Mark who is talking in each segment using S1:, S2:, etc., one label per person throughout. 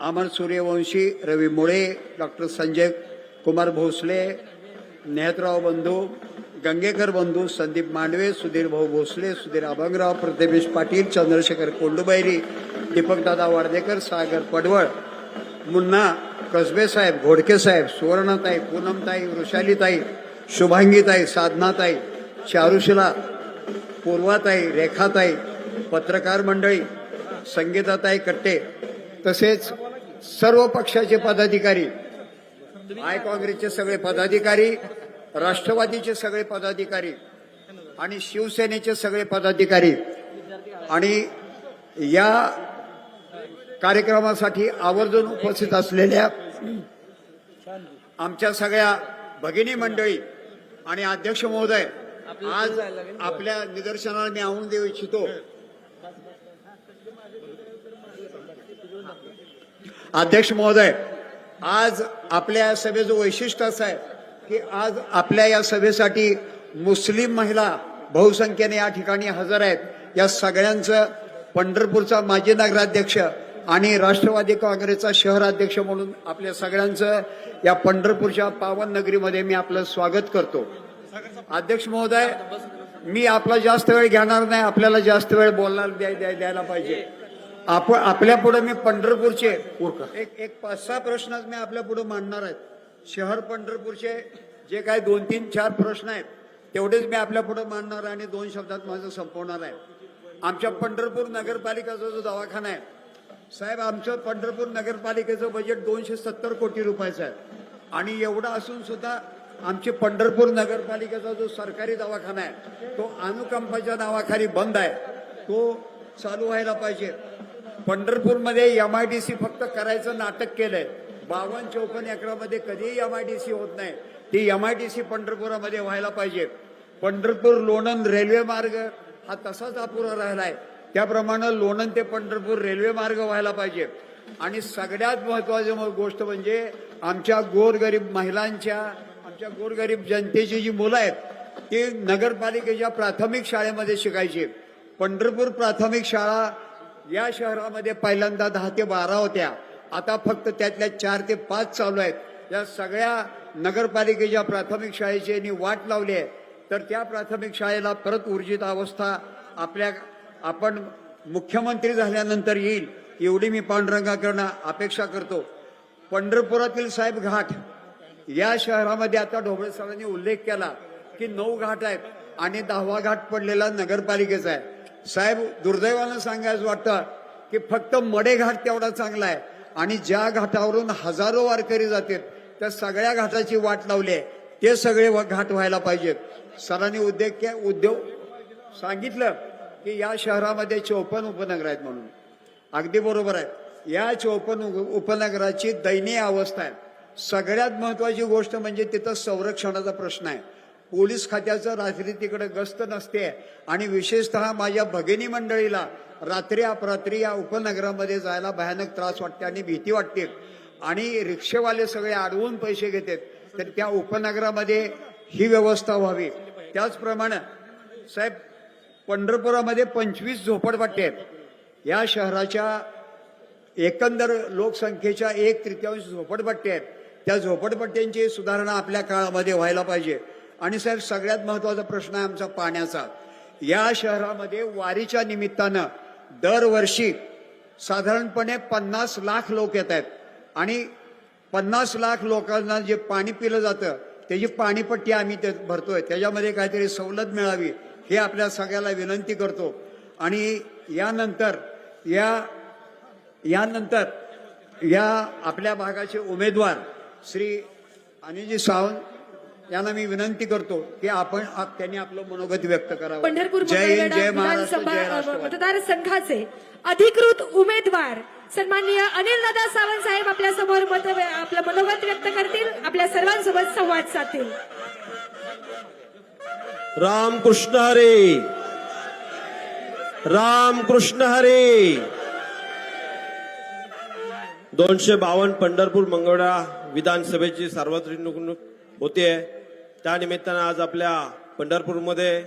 S1: अमर Suryavanshi Ravi Mule doctor Sanjay Kumar Bhosale नेहतराव बंधू गंगेकर बंधू संदीप मांडवे सुधीर भाऊ भोसले सुधीर अभंगराव प्रथमेश पाटील चंद्रशेखर कोंडुबैरी दीपकदादा वाडदेकर सागर पडवळ मुन्ना कसबेसाहेब घोडकेसाहेब घोडके साहेब सुवर्णताई पूनमताई वृषालीताई शुभांगीताई साधनाताई चारुशिला पूर्वाताई रेखाताई पत्रकार मंडळी संगीताताई कट्टे तसेच सर्व पक्षाचे पदाधिकारी आय काँग्रेसचे सगळे पदाधिकारी राष्ट्रवादीचे सगळे पदाधिकारी आणि शिवसेनेचे सगळे पदाधिकारी आणि या कार्यक्रमासाठी आवर्जून उपस्थित असलेल्या आमच्या सगळ्या भगिनी मंडळी आणि अध्यक्ष महोदय आज आपल्या निदर्शनाला मी आणून देऊ इच्छितो. अध्यक्ष महोदय आज आपल्या या सभेचं वैशिष्ट्य असं आहे की आज आपल्या या सभेसाठी मुस्लिम महिला बहुसंख्येने या ठिकाणी हजर आहेत. या सगळ्यांचं पंढरपूरचा माजी नगराध्यक्ष आणि राष्ट्रवादी काँग्रेसचा शहराध्यक्ष म्हणून आपल्या सगळ्यांचं या पंढरपूरच्या पावन नगरीमध्ये मी आपलं स्वागत करतो. अध्यक्ष महोदय मी आपला जास्त वेळ घेणार नाही आपल्याला जास्त वेळ बोलणार द्याय- द्याय- द्यायला पाहिजे. आपण आपल्या पुढे मी पंढरपूरचे एक एक पाच सहा प्रश्न मी आपल्या पुढे मांडणार आहेत. शहर पंढरपूरचे जे काही दोन तीन चार प्रश्न आहेत तेवढेच मी आपल्या पुढे मांडणार आहे आणि दोन शब्दात माझं संपवणार आहे. आमच्या पंढरपूर नगरपालिकेचा जो दवाखाना आहे साहेब आमचं पंढरपूर नगरपालिकेचं बजेट दोनशे सत्तर कोटी रुपयाचं आहे. आणि एवढं असून सुद्धा आमची पंढरपूर नगरपालिकेचा जो सरकारी दवाखाना आहे तो अनुकंपाच्या नावाखाली बंद आहे. तो चालू व्हायला पाहिजे. पंढरपूरमध्ये एम आय डी सी फक्त करायचं नाटक केलंय. बावन्न चौपन्न एकरामध्ये कधीही एम आय डी सी होत नाही. ती एम आय डी सी पंढरपुरामध्ये व्हायला पाहिजे. पंढरपूर लोणंद रेल्वे मार्ग हा तसाच अपुरा राहिलाय. त्याप्रमाणे लोणंद ते पंढरपूर रेल्वे मार्ग व्हायला पाहिजे. आणि सगळ्यात महत्वाची गोष्ट म्हणजे आमच्या गोरगरीब महिलांच्या आमच्या गोरगरीब जनतेची जी मुलं आहेत ती नगरपालिकेच्या प्राथमिक शाळेमध्ये शिकायची. पंढरपूर प्राथमिक शाळा या शहरामध्ये पहिल्यांदा दहा ते बारा होत्या. आता फक्त त्यातल्या चार ते पाच चालू आहेत. या सगळ्या नगरपालिकेच्या प्राथमिक शाळेची यांनी वाट लावली आहे. तर त्या प्राथमिक शाळेला परत ऊर्जित अवस्था आपल्या आपण मुख्यमंत्री झाल्यानंतर येईल एवढी मी पांडुरंगाकडनं अपेक्षा करतो. पंढरपुरातील साहेब घाट या शहरामध्ये आता ढोबळे सरांनी उल्लेख केला की नऊ घाट आहेत आणि दहावा घाट पडलेला नगरपालिकेचा आहे. साहेब दुर्दैवानं सांगायचं वाटतं की फक्त मडे घाट तेवढा चांगला आहे. आणि ज्या घाटावरून हजारो वारकरी जातात त्या सगळ्या घाटाची वाट लावली आहे. ते सगळे व- घाट व्हायला पाहिजेत. सरांनी उद्योग उद्योग सांगितलं की या शहरामध्ये चौपन्न उपनगर आहेत म्हणून. अगदी बरोबर आहे. या चौपन्न उपनगराची दयनीय अवस्था आहे. सगळ्यात महत्वाची गोष्ट म्हणजे तिथं संरक्षणाचा प्रश्न आहे. पोलीस खात्याचं रात्री तिकडे गस्त नसते. आणि विशेषतः माझ्या भगिनी मंडळीला रात्री अपरात्री या उपनगरामध्ये जायला भयानक त्रास वाटते आणि भीती वाटते. आणि रिक्षेवाले सगळे अडवून पैसे घेतात. तर त्या उपनगरामध्ये ही व्यवस्था व्हावी. त्याचप्रमाणे साहेब पंढरपुरामध्ये पंचवीस झोपडपट्टे आहेत. या शहराच्या एकंदर लोकसंख्येच्या एक तृतीयांश झोपडपट्टी आहेत. त्या झोपडपट्ट्यांची सुधारणा आपल्या काळामध्ये व्हायला पाहिजे. आणि साहेब सगळ्यात महत्त्वाचा प्रश्न आहे आमचा पाण्याचा. या शहरामध्ये वारीच्या निमित्तानं दरवर्षी साधारणपणे पन्नास लाख लोक येत आहेत. आणि पन्नास लाख लोकांना जे पाणी पिलं जातं त्याची पाणीपट्टी आम्ही ते भरतोय. त्याच्यामध्ये काहीतरी सवलत मिळावी हे आपल्या सगळ्याला विनंती करतो. आणि यानंतर या यानंतर या आपल्या भागाचे उमेदवार श्री अनिलजी सावंत यांना मी विनंती करतो की आपण आप- त्यांनी आपलं मनोगत व्यक्त करावं.
S2: पंढरपूर
S1: जय जय महाराष्ट्र
S2: मतदारसंघाचे अधिकृत उमेदवार सन्माननीय अनिल दादा सावंत साहेब आपल्यासमोर मत आपलं मनोगत व्यक्त करतील. आपल्या सर्वांसोबत संवाद साधतील.
S3: राम कृष्ण हरे. राम कृष्ण हरे. दोनशे बावन्न पंढरपूर मंगळा विधानसभेची सार्वत्रिक निवडणूक होते त्या निमित्तानं आज आपल्या पंढरपूरमध्ये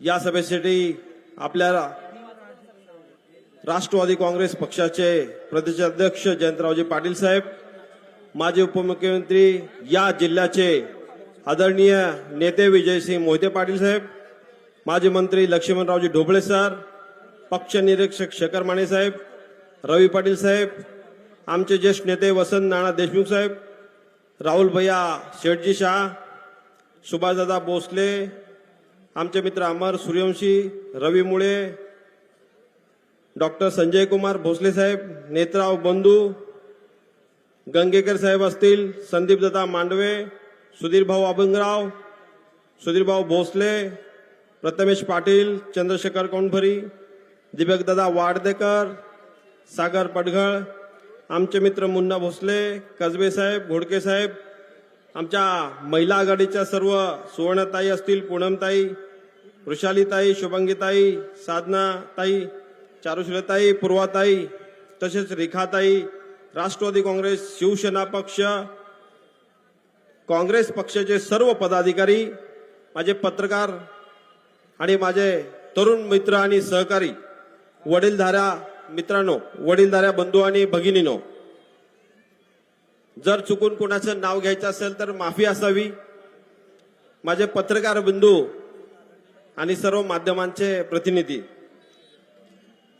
S3: या सभेसाठी आपल्या राष्ट्रवादी काँग्रेस पक्षाचे प्रदेशाध्यक्ष जयंतरावजी पाटील साहेब माजी उपमुख्यमंत्री या जिल्ह्याचे आदरणीय नेते विजयसिंह मोहिते पाटील साहेब माजी मंत्री लक्ष्मणरावजी ढोबळे सर पक्ष निरीक्षक शेखर माने साहेब रवी पाटील साहेब आमचे ज्येष्ठ नेते वसंत नाना देशमुख साहेब राहुल भैया शेठजी शाह सुभाषदादा भोसले आमचे मित्र अमर सूर्यवंशी रवी मुळे डॉक्टर संजय कुमार भोसले साहेब नेत्राव बंधू गंगेकर साहेब असतील संदीपदादा मांडवे सुधीरभाऊ अभंगराव सुधीरभाऊ भोसले प्रथमेश पाटील चंद्रशेखर कौंडभरी दीपक दादा वाडदेकर सागर पडघळ आमचे मित्र मुन्ना भोसले कसबे साहेब घोडके साहेब आमच्या महिला आघाडीच्या सर्व सुवर्णताई असतील पूनमताई वृषालीताई शुभंगीताई साधनाताई चारुशिलताई पूर्वाताई तसेच रेखाताई राष्ट्रवादी काँग्रेस शिवसेना पक्ष काँग्रेस पक्षाचे सर्व पदाधिकारी माझे पत्रकार आणि माझे तरुण मित्र आणि सहकारी वडीलधाऱ्या मित्रांनो वडीलधाऱ्या बंधू आणि भगिनीनो जर चुकून कोणाचं नाव घ्यायचं असेल तर माफी असावी. माझे पत्रकार बंधू आणि सर्व माध्यमांचे प्रतिनिधी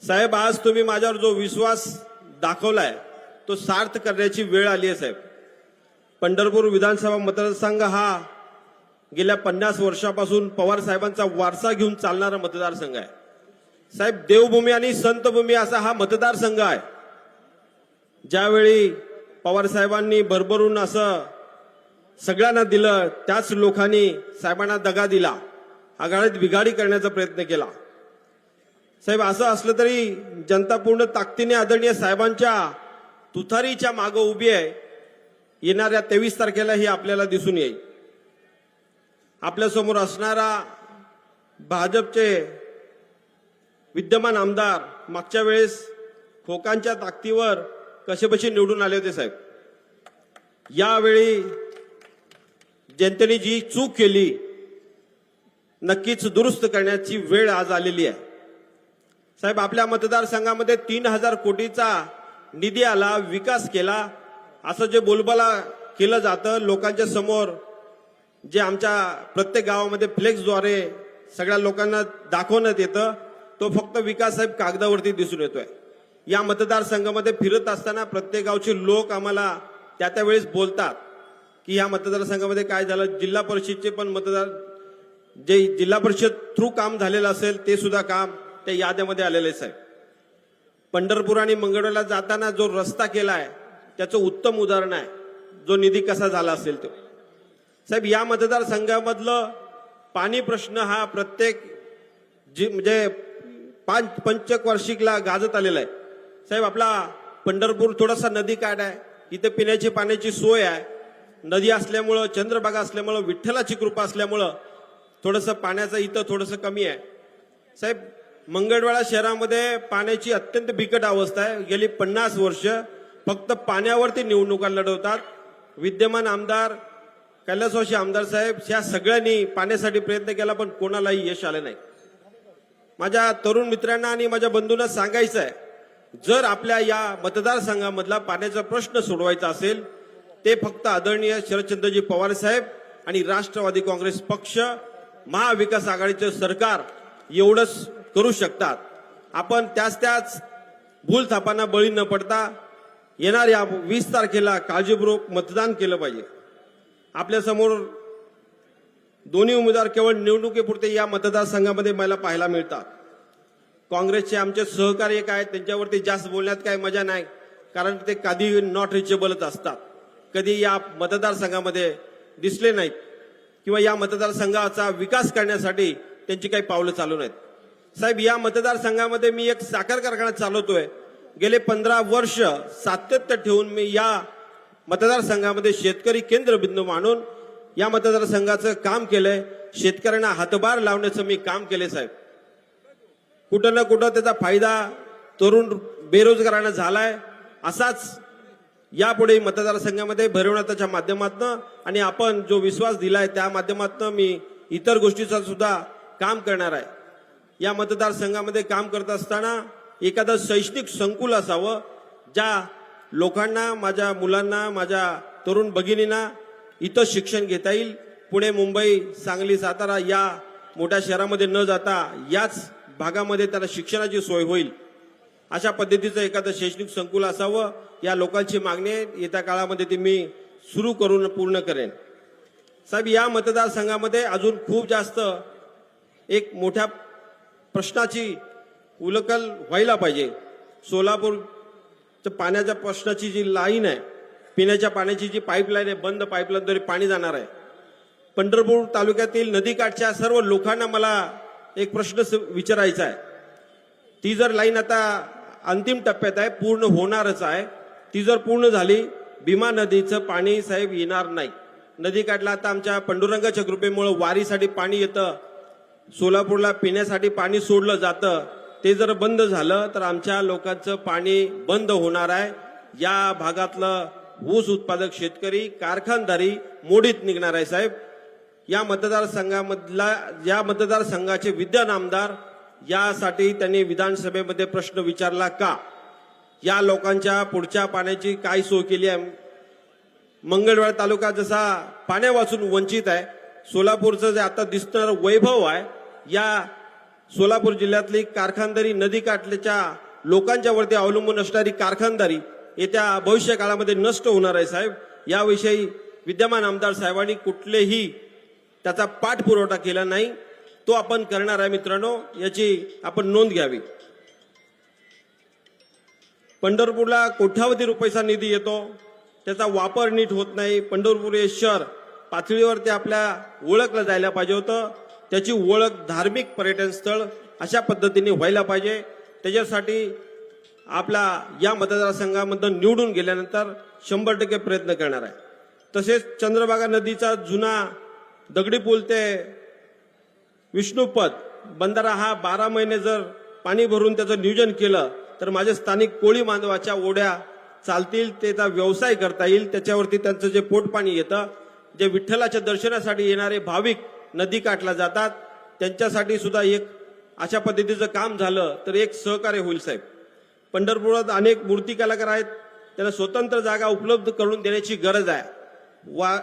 S3: साहेब आज तुम्ही माझ्यावर जो विश्वास दाखवलाय तो सार्थ करण्याची वेळ आली आहे साहेब. पंढरपूर विधानसभा मतदारसंघ हा गेल्या पन्नास वर्षापासून पवार साहेबांचा वारसा घेऊन चालणारा मतदारसंघ आहे. साहेब देवभूमी आणि संतभूमी असा हा मतदारसंघ आहे. ज्यावेळी पवार साहेबांनी भरभरून असं सगळ्यांना दिलं त्याच लोकांनी साहेबांना दगा दिला आघाडीत बिघाडी करण्याचा प्रयत्न केला. साहेब असं असलं तरी जनता पूर्ण ताकदीने आदरणीय साहेबांच्या तुथारीच्या मागं उभी आहे. येणाऱ्या तेवीस तारखेला ही आपल्याला दिसून येईल. आपल्यासमोर असणारा भाजपचे विद्यमान आमदार मागच्या वेळेस खोकांच्या ताकदीवर कसेबसे निवडून आले होते साहेब? यावेळी जनतेने जी चूक केली नक्कीच दुरुस्त करण्याची वेळ आज आलेली आहे. साहेब आपल्या मतदारसंघामध्ये तीन हजार कोटीचा निधी आला विकास केला असं जे बोलबाला केलं जातं लोकांच्या समोर जे आमच्या प्रत्येक गावामध्ये फ्लेक्सद्वारे सगळ्या लोकांना दाखवण्यात येतं तो फक्त विकास साहेब कागदावरती दिसून येतोय. या मतदारसंघामध्ये फिरत असताना प्रत्येक गावचे लोक आम्हाला त्या त्या वेळेस बोलतात की या मतदारसंघामध्ये काय झालं? जिल्हा परिषदचे पण मतदार जे जिल्हा परिषद थ्रू काम झालेलं असेल ते सुद्धा काम त्या याद्यामध्ये आलेलं आहे, साहेब. पंढरपूर आणि मंगळवेरला जाताना जो रस्ता केला आहे त्याचं उत्तम उदाहरण आहे. जो निधी कसा झाला असेल तो. साहेब या मतदारसंघामधलं पाणी प्रश्न हा प्रत्येक जी म्हणजे पाच वार्षिकला गाजत आलेला आहे. साहेब आपला पंढरपूर थोडासा नदी काठ आहे. इथे पिण्याची पाण्याची सोय आहे. नदी असल्यामुळं चंद्रभागा असल्यामुळं विठ्ठलाची कृपा असल्यामुळं थोडंसं पाण्याचं इथं थोडंसं कमी आहे. साहेब मंगळवाडा शहरामध्ये पाण्याची अत्यंत बिकट अवस्था आहे. गेली पन्नास वर्ष फक्त पाण्यावरती निवडणुका लढवतात. विद्यमान आमदार कैलासवासी आमदार साहेब या सगळ्यांनी पाण्यासाठी प्रयत्न केला पण कोणालाही यश आलं नाही. माझ्या तरुण मित्रांना आणि माझ्या बंधूंना सांगायचं आहे जर आपल्या या मतदारसंघामधला पाण्याचा प्रश्न सोडवायचा असेल ते फक्त आदरणीय शरदचंद्रजी पवार साहेब आणि राष्ट्रवादी काँग्रेस पक्ष महाविकास आघाडीचं सरकार एवढंच करू शकतात. आपण त्याच त्याच भूलथापांना बळी न पडता येणाऱ्या वीस तारखेला काळजीपूर्वक मतदान केलं पाहिजे. आपल्यासमोर दोन्ही उमेदवार केवळ निवडणुकीपुरते या मतदारसंघामध्ये मला पाहायला मिळतात. काँग्रेसचे आमचे सहकार्य काय त्यांच्यावरती जास्त बोलण्यात काय मजा नाही कारण ते कधी नॉट रिचेबलच असतात. कधी या मतदारसंघामध्ये दिसले नाहीत किंवा या मतदारसंघाचा विकास करण्यासाठी त्यांची काही पावलं चालू नाहीत. साहेब या मतदारसंघामध्ये मी एक साखर कारखाना चालवतोय. गेले पंधरा वर्ष सातत्य ठेवून मी या मतदारसंघामध्ये शेतकरी केंद्रबिंदू मानून या मतदारसंघाचं काम केलंय. शेतकऱ्यांना हातभार लावण्याचं मी काम केले साहेब. कुठं ना कुठं त्याचा फायदा तरुण बेरोजगारांना झालाय. असाच यापुढे मतदारसंघामध्ये भरवण्याच्या माध्यमातून आणि आपण जो विश्वास दिलाय त्या माध्यमातून मी इतर गोष्टीचा सुद्धा काम करणार आहे. या मतदारसंघामध्ये काम करत असताना एखादं शैक्षणिक संकुल असावं ज्या लोकांना माझ्या मुलांना माझ्या तरुण भगिनींना इथं शिक्षण घेता येईल. पुणे मुंबई सांगली सातारा या मोठ्या शहरामध्ये न जाता याच भागामध्ये त्याला शिक्षणाची सोय होईल. अशा पद्धतीचं एखादं शैक्षणिक संकुल असावं. या लोकांची मागणी आहे. येत्या काळामध्ये ती मी सुरू करून पूर्ण करेन. साहेब या मतदारसंघामध्ये अजून खूप जास्त एक मोठ्या प्रश्नाची उलकल व्हायला पाहिजे. सोलापूरच्या पाण्याच्या प्रश्नाची जी लाईन आहे पिण्याच्या पाण्याची जी पाईपलाईन आहे बंद पाईपलाईनद्वारे पाणी जाणार आहे. पंढरपूर तालुक्यातील नदीकाठच्या सर्व लोकांना मला एक प्रश्न स- विचारायचा आहे. ती जर लाईन आता अंतिम टप्प्यात आहे पूर्ण होणारच आहे. ती जर पूर्ण झाली भीमा नदीचं पाणी साहेब येणार नाही. नदीकाठला आता आमच्या पंडुरंगाच्या कृपेमुळे वारीसाठी पाणी येतं. सोलापूरला पिण्यासाठी पाणी सोडलं जातं. ते जर बंद झालं तर आमच्या लोकांचं पाणी बंद होणार आहे. या भागातलं ऊस उत्पादक शेतकरी कारखानदारी मोडीत निघणार आहे साहेब. या मतदारसंघामधला या मतदारसंघाचे विद्यान आमदार यासाठी त्यांनी विधानसभेमध्ये प्रश्न विचारला का? या लोकांच्या पुढच्या पाण्याची काय सोय केली आहे? मंगळवेढा तालुका जसा पाण्या वाचून वंचित आहे सोलापूरचं जे आता दिसणार वैभव आहे या सोलापूर जिल्ह्यातली कारखानदारी नदी काठल्याच्या लोकांच्या वरती अवलंबून असणारी कारखानदारी येत्या भविष्य काळामध्ये नष्ट होणार आहे साहेब. याविषयी विद्यमान आमदार साहेबांनी कुठलेही त्याचा पाठपुरवठा केला नाही. तो आपण करणार आहे मित्रांनो याची आपण नोंद घ्यावी. पंढरपूरला कोट्यावधी रुपयाचा निधी येतो. त्याचा वापर नीट होत नाही. पंढरपूर हे शहर पातळीवरती आपल्या ओळखलं जायला पाहिजे होतं. त्याची ओळख धार्मिक पर्यटन स्थळ अशा पद्धतीने व्हायला पाहिजे. त्याच्यासाठी आपला या मतदारसंघामधून निवडून गेल्यानंतर शंभर टक्के प्रयत्न करणार आहे. तसेच चंद्रभागा नदीचा जुना दगडी पूल ते विष्णुपद बंधारा हा बारा महिने जर पाणी भरून त्याचं नियोजन केलं तर माझे स्थानिक कोळी बांधवाच्या ओढ्या चालतील त्याचा व्यवसाय करता येईल त्याच्यावरती त्यांचं जे पोटपाणी येतं जे विठ्ठलाच्या दर्शनासाठी येणारे भाविक नदी काठला जातात त्यांच्यासाठी सुद्धा एक अशा पद्धतीचं काम झालं तर एक सहकार्य होईल साहेब. पंढरपुरात अनेक मूर्ती कलाकार आहेत. त्यांना स्वतंत्र जागा उपलब्ध करून देण्याची गरज आहे. वा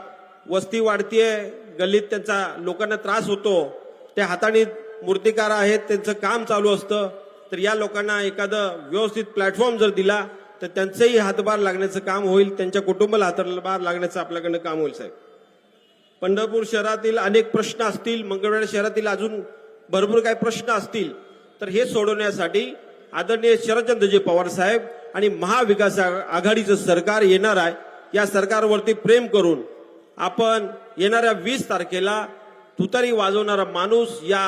S3: वस्ती वाढतीये गल्लीत त्यांचा लोकांना त्रास होतो. त्या हाताने मूर्तिकार आहेत त्यांचं काम चालू असतं. तर या लोकांना एखादं व्यवस्थित प्लॅटफॉर्म जर दिला तर त्यांचंही हातभार लागण्याचं काम होईल त्यांच्या कुटुंबाला हातभार लागण्याचं आपल्याकडनं काम होईल साहेब. पंढरपूर शहरातील अनेक प्रश्न असतील मंगळवेढा शहरातील अजून भरपूर काही प्रश्न असतील तर हे सोडवण्यासाठी आदरणीय शरदचंद्रजी पवार साहेब आणि महाविकास आ- आघाडीचं सरकार येणार आहे या सरकारवरती प्रेम करून आपण येणाऱ्या वीस तारखेला तुतारी वाजवणारा माणूस या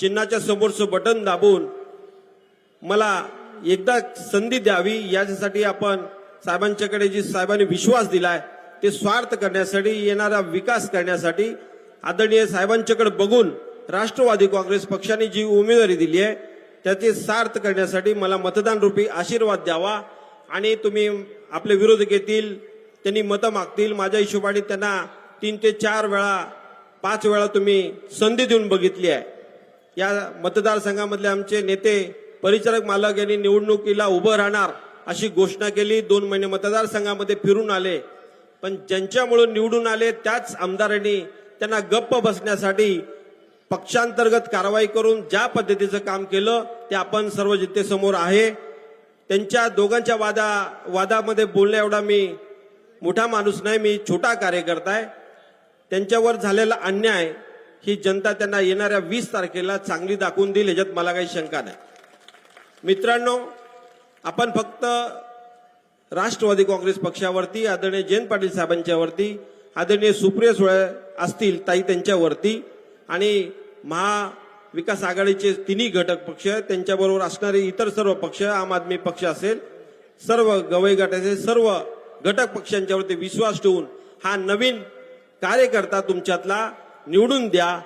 S3: चिन्हाच्या समोरचं बटन दाबून मला एकदा संधी द्यावी याच्यासाठी आपण साहेबांच्याकडे जी साहेबांनी विश्वास दिलाय ते स्वार्थ करण्यासाठी येणारा विकास करण्यासाठी आदरणीय साहेबांच्याकडे बघून राष्ट्रवादी काँग्रेस पक्षाने जी उमेदवारी दिली आहे त्याचे सार्थ करण्यासाठी मला मतदान रूपी आशीर्वाद द्यावा आणि तुम्ही आपले विरोधक येतील त्यांनी मतं मागतील. माझ्या हिशोबाने त्यांना तीन ते चार वेळा पाच वेळा तुम्ही संधी देऊन बघितली आहे. या मतदारसंघामधले आमचे नेते परिचारक मालक यांनी निवडणुकीला उभं राहणार अशी घोषणा केली. दोन महिने मतदारसंघामध्ये फिरून आले. पण ज्यांच्यामुळे निवडून आले त्याच आमदारांनी त्यांना गप्प बसण्यासाठी पक्षांतर्गत कारवाई करून ज्या पद्धतीचं काम केलं ते आपण सर्व जनतेसमोर आहे. त्यांच्या दोघांच्या वादा वादामध्ये बोलण्या एवढा मी मोठा माणूस नाही मी छोटा कार्यकर्ता आहे. त्यांच्यावर झालेला अन्याय ही जनता त्यांना येणाऱ्या वीस तारखेला चांगली दाखवून देईल ह्याच्यात मला काही शंका नाही. मित्रांनो आपण फक्त राष्ट्रवादी काँग्रेस पक्षावरती आदरणीय जयंत पाटील साहेबांच्यावरती आदरणीय सुप्रिया सुळे असतील ताई त्यांच्यावरती आणि महाविकास आघाडीचे तिन्ही घटक पक्ष त्यांच्याबरोबर असणारे इतर सर्व पक्ष आम आदमी पक्ष असेल सर्व गवई गटाचे सर्व घटक पक्षांच्यावरती विश्वास ठेवून हा नवीन कार्यकर्ता तुमच्यातला निवडून द्या.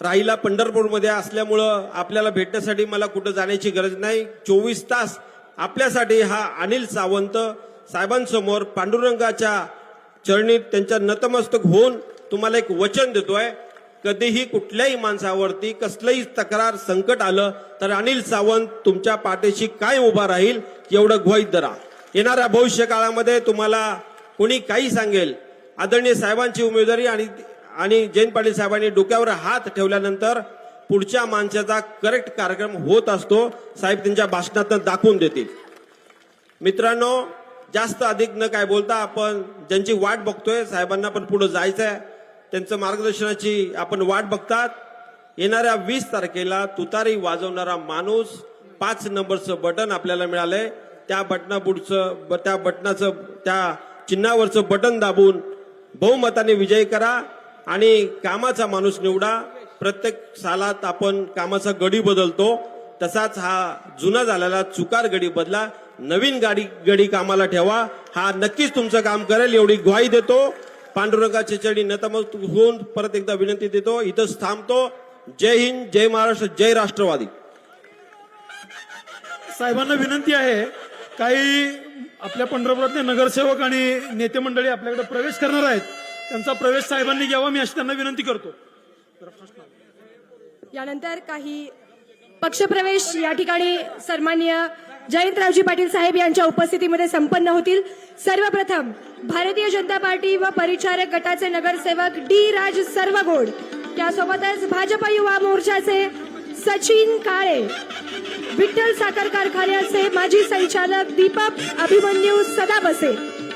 S3: राहिला पंढरपूरमध्ये असल्यामुळं आपल्याला भेटण्यासाठी मला कुठं जाण्याची गरज नाही. चोवीस तास आपल्यासाठी हा अनिल सावंत साहेबांसमोर पांडुरंगाच्या चरणीत त्यांच्या नतमस्तक होऊन तुम्हाला एक वचन देतोय. कधीही कुठल्याही माणसावरती कसलंही तक्रार संकट आलं तर अनिल सावंत तुमच्या पाठीशी काय उभा राहील एवढं ग्वाहीत धरा. येणाऱ्या भविष्य काळामध्ये तुम्हाला कोणी काही सांगेल आदरणीय साहेबांची उमेदवारी आणि आणि जयंत पाटील साहेबांनी डोक्यावर हात ठेवल्यानंतर पुढच्या माणसाचा करेक्ट कार्यक्रम होत असतो साहेब त्यांच्या भाषणातून दाखवून देतील. मित्रांनो जास्त अधिक न काय बोलता आपण ज्यांची वाट बघतोय साहेबांना पण पुढे जायचं आहे त्यांचं मार्गदर्शनाची आपण वाट बघतात. येणाऱ्या वीस तारखेला तुतारी वाजवणारा माणूस पाच नंबरचं बटन आपल्याला मिळालंय. त्या बटना पुढचं ब- त्या बटनाचं त्या चिन्हावरचं बटन दाबून बहुमताने विजय करा आणि कामाचा माणूस निवडा. प्रत्येक सालात आपण कामाचा गडी बदलतो. तसाच हा जुना झालेला चुकार गडी बदला. नवीन गाडी गडी कामाला ठेवा. हा नक्कीच तुमचं काम करेल एवढी ग्वाही देतो. पांडुरंगाची चढी नतमस्तक होऊन परत एकदा विनंती देतो इथंच थांबतो. जय हिंद जय महाराष्ट्र जय राष्ट्रवादी.
S4: साहेबांना विनंती आहे काही आपल्या पंढरपुरातले नगरसेवक आणि नेते मंडळी आपल्याकडे प्रवेश करणार आहेत त्यांचा प्रवेश साहेबांनी घ्यावा मी अशी त्यांना विनंती करतो.
S2: यानंतर काही पक्षप्रवेश या ठिकाणी सन्माननीय जयंतरावजी पाटील साहेब यांच्या उपस्थितीमध्ये संपन्न होतील. सर्वप्रथम भारतीय जनता पार्टी व परिचारक गटाचे नगरसेवक डी राज सर्वगोड. त्यासोबतच भाजप युवा मोर्चाचे सचिन काळे. विठ्ठल साखर कारखान्याचे माजी संचालक दीपक अभिमन्यू सदाबसे.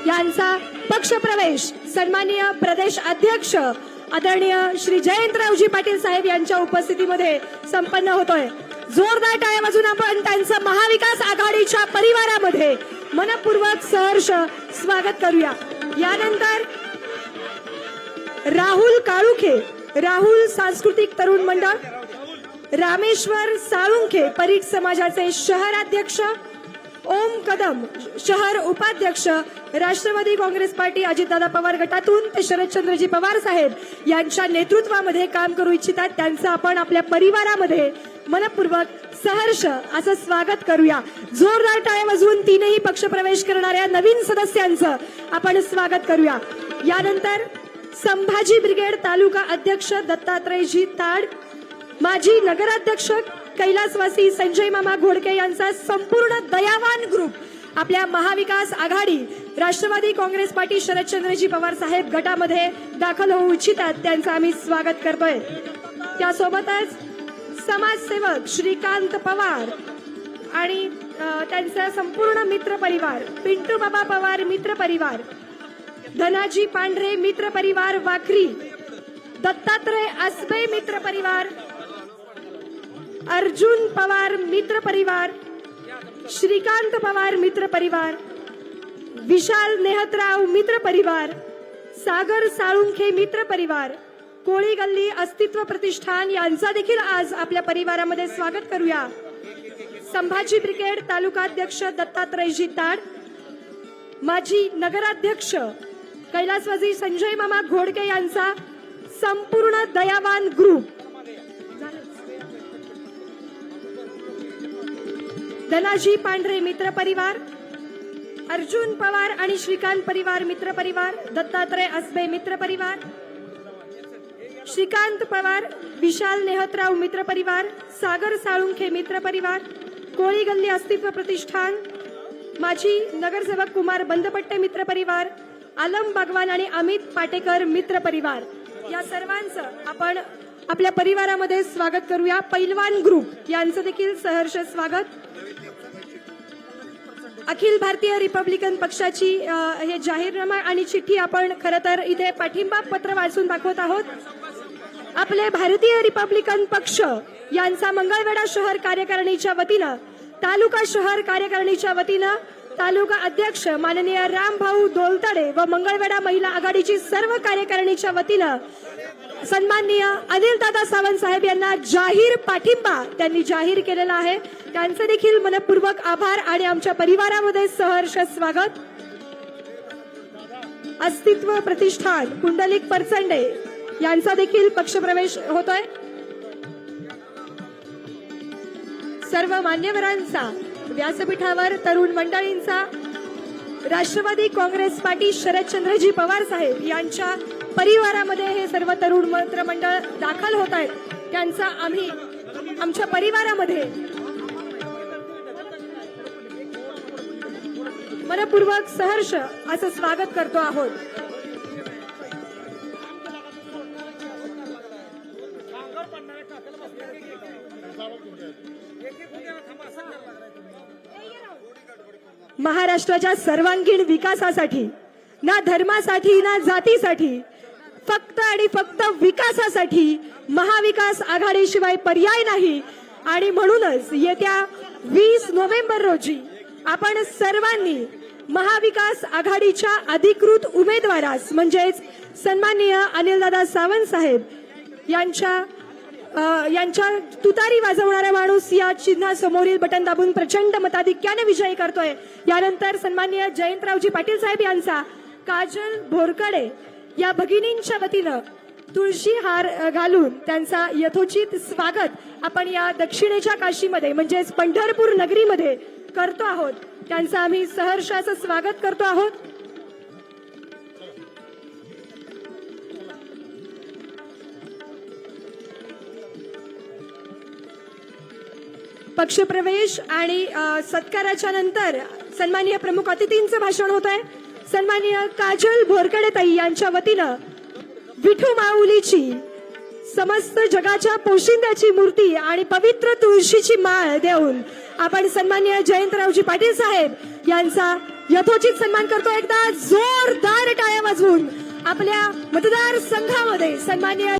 S2: यांचा पक्षप्रवेश सन्माननीय प्रदेश अध्यक्ष आदरणीय श्री जयंतरावजी पाटील साहेब यांच्या उपस्थितीमध्ये संपन्न होतोय. जोरदार टाळ्या वाजून आपण त्यांचं महाविकास आघाडीच्या परिवारामध्ये मनपूर्वक सहर्ष स्वागत करूया. यानंतर राहुल काळुखे राहुल सांस्कृतिक तरुण मंडळ रामेश्वर साळुंखे परीट समाजाचे शहराध्यक्ष ओम कदम. शहर उपाध्यक्ष राष्ट्रवादी काँग्रेस पार्टी अजितदादा पवार गटातून ते शरदचंद्रजी पवार साहेब यांच्या नेतृत्वामध्ये काम करू इच्छितात. त्यांचं आपण आपल्या परिवारामध्ये मनपूर्वक सहर्ष असं स्वागत करूया. जोरदार टाळ्या वाजवून तीनही पक्षप्रवेश करणाऱ्या नवीन सदस्यांचं आपण स्वागत करूया. यानंतर संभाजी ब्रिगेड तालुका अध्यक्ष दत्तात्रयजी ताड माजी नगराध्यक्ष कैलासवासी संजय मामा घोडके यांचा संपूर्ण दयावान ग्रुप आपल्या महाविकास आघाडी राष्ट्रवादी काँग्रेस पार्टी शरदचंद्रजी पवार साहेब गटामध्ये दाखल होऊ इच्छितात. त्यांचं आम्ही स्वागत करतोय. त्यासोबतच समाजसेवक श्रीकांत पवार आणि त्यांचा संपूर्ण मित्र परिवार पिंटू बाबा पवार मित्र परिवार धनाजी पांढरे मित्र परिवार वाखरी दत्तात्रय आसबे मित्र परिवार अर्जुन पवार मित्र परिवार श्रीकांत पवार मित्र परिवार विशाल नेहतराव मित्र परिवार सागर साळुंखे मित्र परिवार कोळी गल्ली अस्तित्व प्रतिष्ठान यांचा देखील आज आपल्या परिवारामध्ये स्वागत करूया. संभाजी ब्रिगेड तालुकाध्यक्ष दत्तात्रयजी ताड माजी नगराध्यक्ष कैलासवाजी संजय मामा घोडके यांचा संपूर्ण दयावान ग्रुप धनाजी पांढरे मित्र परिवार अर्जुन पवार आणि श्रीकांत परिवार मित्र परिवार दत्तात्रय असबे मित्र परिवार श्रीकांत पवार विशाल नेहतराव मित्र परिवार सागर साळुंखे मित्र परिवार कोळी गल्ली अस्तित्व प्रतिष्ठान माजी नगरसेवक कुमार बंदपट्टे मित्र परिवार आलम भगवान आणि अमित पाटेकर मित्र परिवार. या सर्वांचं आपण आपल्या परिवारामध्ये स्वागत करूया. पैलवान ग्रुप यांचं देखील सहर्ष स्वागत. अखिल भारतीय रिपब्लिकन पक्षाची हे जाहीरनामा आणि चिठ्ठी आपण खरं तर इथे पाठिंबा पत्र वाचून दाखवत आहोत. आपले भारतीय रिपब्लिकन पक्ष यांचा मंगळवेढा शहर कार्यकारिणीच्या वतीनं तालुका शहर कार्यकारिणीच्या वतीनं तालुका अध्यक्ष माननीय रामभाऊ दोलतडे व मंगळवेढा महिला आघाडीची सर्व कार्यकारिणीच्या वतीनं सन्माननीय अनिलदादा सावंत साहेब यांना जाहीर पाठिंबा त्यांनी जाहीर केलेला आहे. त्यांचे देखील मनपूर्वक आभार आणि आमच्या परिवारामध्ये सहर्ष स्वागत. अस्तित्व प्रतिष्ठान कुंडलिक परचंडे यांचा देखील पक्षप्रवेश होतोय. सर्व मान्यवरांचा व्यासपीठावर तरुण मंडळींचा राष्ट्रवादी काँग्रेस पार्टी शरदचंद्रजी पवार साहेब यांच्या परिवारामध्ये हे सर्व तरुण मंत्रमंडळ दाखल होत आहेत. त्यांचा आम्ही आमच्या परिवारामध्ये मनपूर्वक सहर्ष असं स्वागत करतो आहोत. महाराष्ट्राच्या सर्वांगीण विकासासाठी ना धर्मासाठी ना जातीसाठी फक्त आणि फक्त विकासासाठी महाविकास आघाडीशिवाय पर्याय नाही. आणि म्हणूनच येत्या वीस नोव्हेंबर रोजी आपण सर्वांनी महाविकास आघाडीच्या अधिकृत उमेदवारास म्हणजेच सन्माननीय अनिलदादा सावंत साहेब यांच्या यांच्या तुतारी वाजवणारा माणूस या चिन्हासमोरील बटन दाबून प्रचंड मताधिक्याने विजयी करतोय. यानंतर सन्माननीय जयंतरावजी पाटील साहेब यांचा काजल भोरकडे या भगिनींच्या वतीनं तुळशी हार घालून त्यांचा यथोचित स्वागत आपण या दक्षिणेच्या काशीमध्ये म्हणजेच पंढरपूर नगरीमध्ये करतो आहोत. त्यांचं आम्ही सहर्ष असं स्वागत करतो आहोत. पक्षप्रवेश आणि सत्काराच्या नंतर सन्माननीय प्रमुख अतिथींचं भाषण होत आहे सन्माननीय काजल भोरकडेताई यांच्या वतीनं विठू माऊलीची समस्त जगाच्या पोशिंद्याची मूर्ती आणि पवित्र तुळशीची माळ देऊन आपण सन्माननीय जयंतरावजी पाटील साहेब यांचा यथोचित सन्मान करतो. एकदा जोरदार टाळ्या वाजवून आपल्या मतदार संघामध्ये सन्माननीय